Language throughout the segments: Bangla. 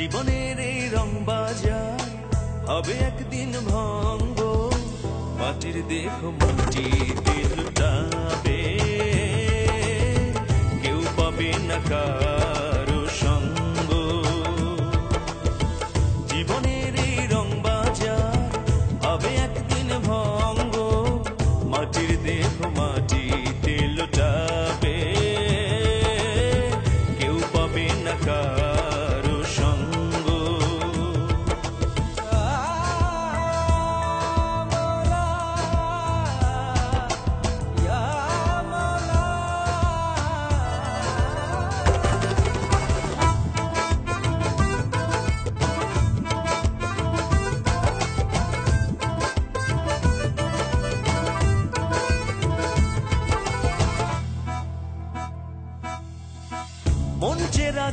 জীবনের এই রং বাজার হবে একদিন ভঙ্গ। মাটির দেহ মাটি দিল কেউ পাবে না কারও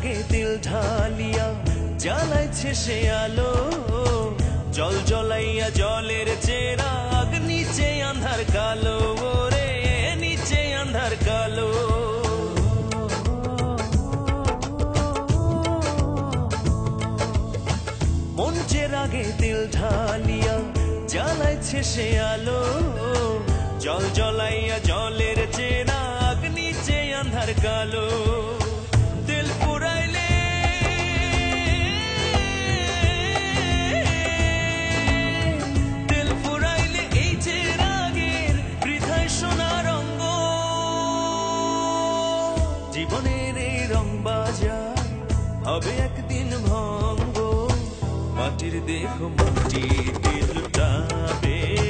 আগে তেল ঢালিয়া, জ্বালাইছে সে আলো। জল জ্বলাইয়া জলের চেরাগ নিচে আন্ধার কালো, ওরে নিচে আন্ধার কালো। মঞ্চের আগে তেল ঢালিয়া, জ্বালাইছে সে আলো। জল জ্বলাইয়া জলের চেরাগ নিচে আন্ধার কালো। জীবনের এই রং বাজার। হবে একদিন ভঙ্গ। মাটির দেহ মাটিতে লুটাবে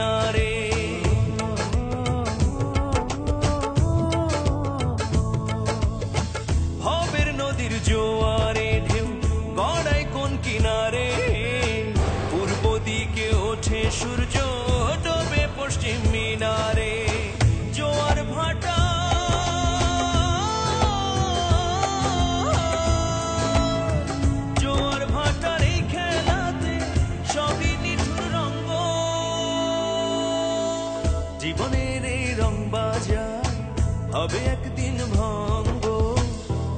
মিনারে ভবের নদীর জোয়ারে ঢেউ গড়ায় কোন কিনারে। পূর্ব দিকে ওঠে সূর্য, ডোবে পশ্চিম মিনারে। হবে একদিন ভঙ্গ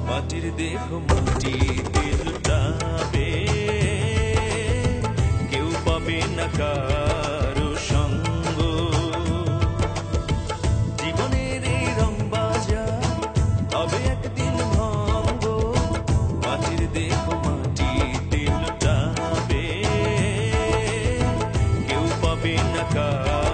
মাটির দেহ মাটিতে লুটাবে কেউ পাবে না কারও সঙ্গ জীবনের এই রং বাজার হবে একদিন ভঙ্গ মাটির দেহ মাটিতে লুটাবে কেউ পাবে না কারও